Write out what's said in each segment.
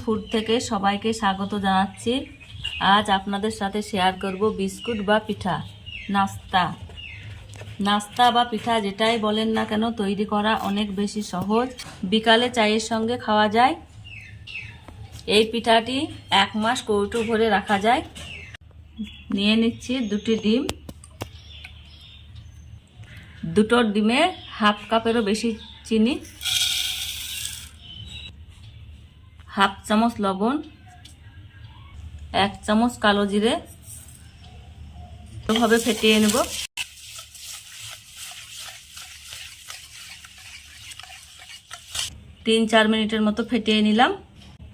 Food থেকে সবাইকে স্বাগত জানাচ্ছি। আজ আপনাদের সাথে শেয়ার করব বিস্কুট বা পিঠা, নাস্তা। নাস্তা বা পিঠা যেটাই বলেন না কেন, তৈরি করা অনেক বেশি সহজ। বিকালে চায়ের সঙ্গে খাওয়া যায়। এই পিঠাটি এক মাস কৌটো ভরে রাখা যায়। নিয়ে নিচ্ছি দুটি ডিম। দুটোর ডিমে হাফ কাপেরও বেশি চিনি। হাফ চামচ লবণ, এক চামচ কালো জিরে। ভাবে ফেটিয়ে নেব। তিন চার মিনিটের মতো ফেটিয়ে নিলাম।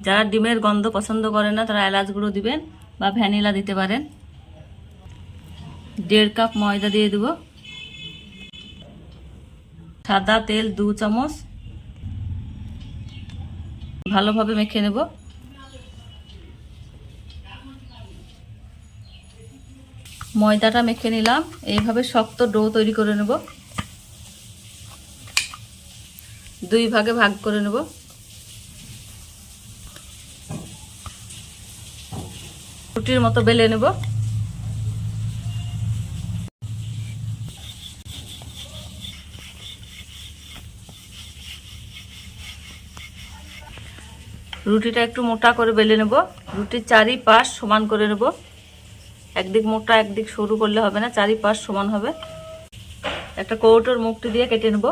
যারা ডিমের গন্ধ পছন্দ করে না, তারা এলাচ গুঁড়ো দিবেন বা ভ্যানিলা দিতে পারেন। দেড় কাপ ময়দা দিয়ে দেব। সাদা তেল দু চামচ। ভালোভাবে মেখে নেব। ময়দাটা মেখে নিলাম। এইভাবে শক্ত ডো তৈরি করে নেব। দুই ভাগে ভাগ করে নেব। রুটির মতো বেলে নেব। রুটিটা একটু মোটা করে বেলে নেব। রুটির চারি পাশ সমান করে নেব। একদিক মোটা, একদিক সরু করলে হবে না চারি পাশ সমান হবে। একটা কৌটোর মুখটি দিয়ে কেটে নেব।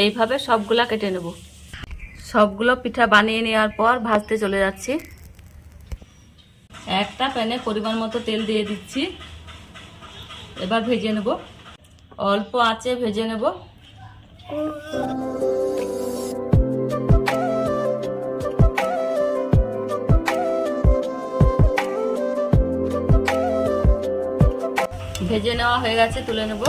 এইভাবে সবগুলা কেটে নেব। সবগুলো পিঠা বানিয়ে নেওয়ার পর ভাজতে চলে যাচ্ছি। একটা প্যানে পরিমাণ মতো তেল দিয়ে দিচ্ছি। এবার ভেজে নেব। অল্প আঁচে ভেজে নেব। ভেজে নেওয়া হয়ে গেছে, তুলে নেব।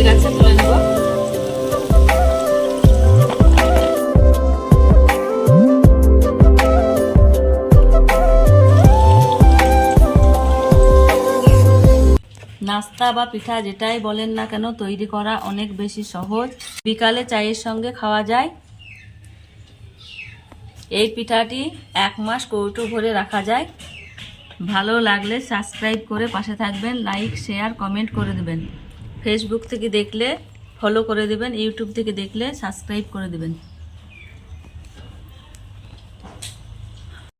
হয়ে গেছে, তুলে নেব। নাস্তা বা পিঠা যেটাই বলেন না কেন, তৈরি করা অনেক বেশি সহজ। বিকালে চায়ের সঙ্গে খাওয়া যায়। এই পিঠাটি এক মাস কৌটো ভরে রাখা যায়। ভালো লাগলে সাবস্ক্রাইব করে পাশে থাকবেন, লাইক, শেয়ার, কমেন্ট করে দেবেন। ফেসবুক থেকে দেখলে ফলো করে দেবেন ইউটিউব থেকে দেখলে সাবস্ক্রাইব করে দেবেন।